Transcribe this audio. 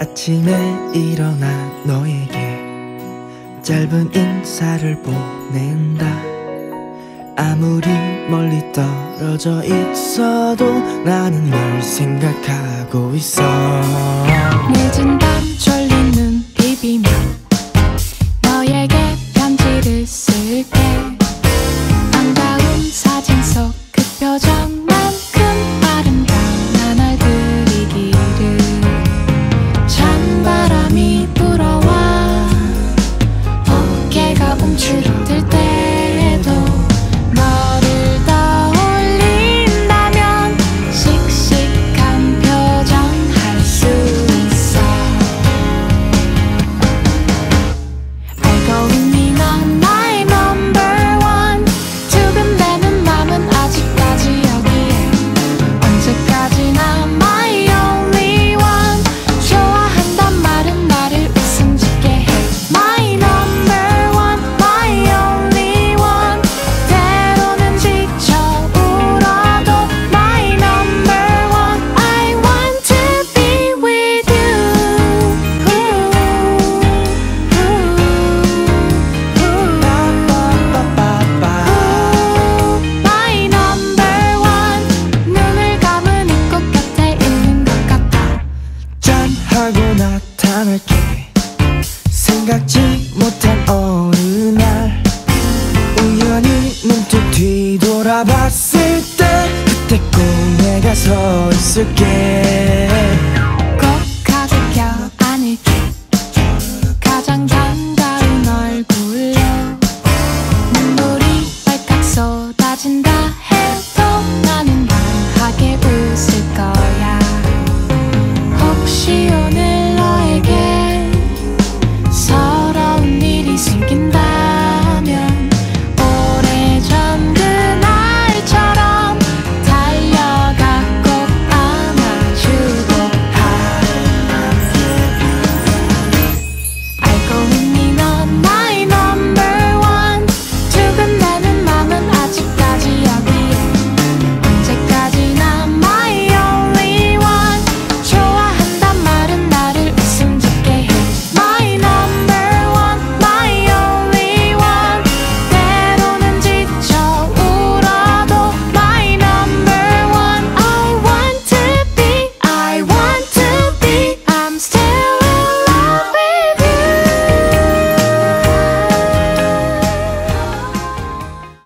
아침에 일어나 너에게 짧은 인사를 보낸다. 아무리 멀리 떨어져 있어도 나는 널 생각하고 있어. 하고 나타날게. 생각지 못한 어느 날 우연히 문득 뒤돌아봤을 때 그때 꼭 내가 서 있을게.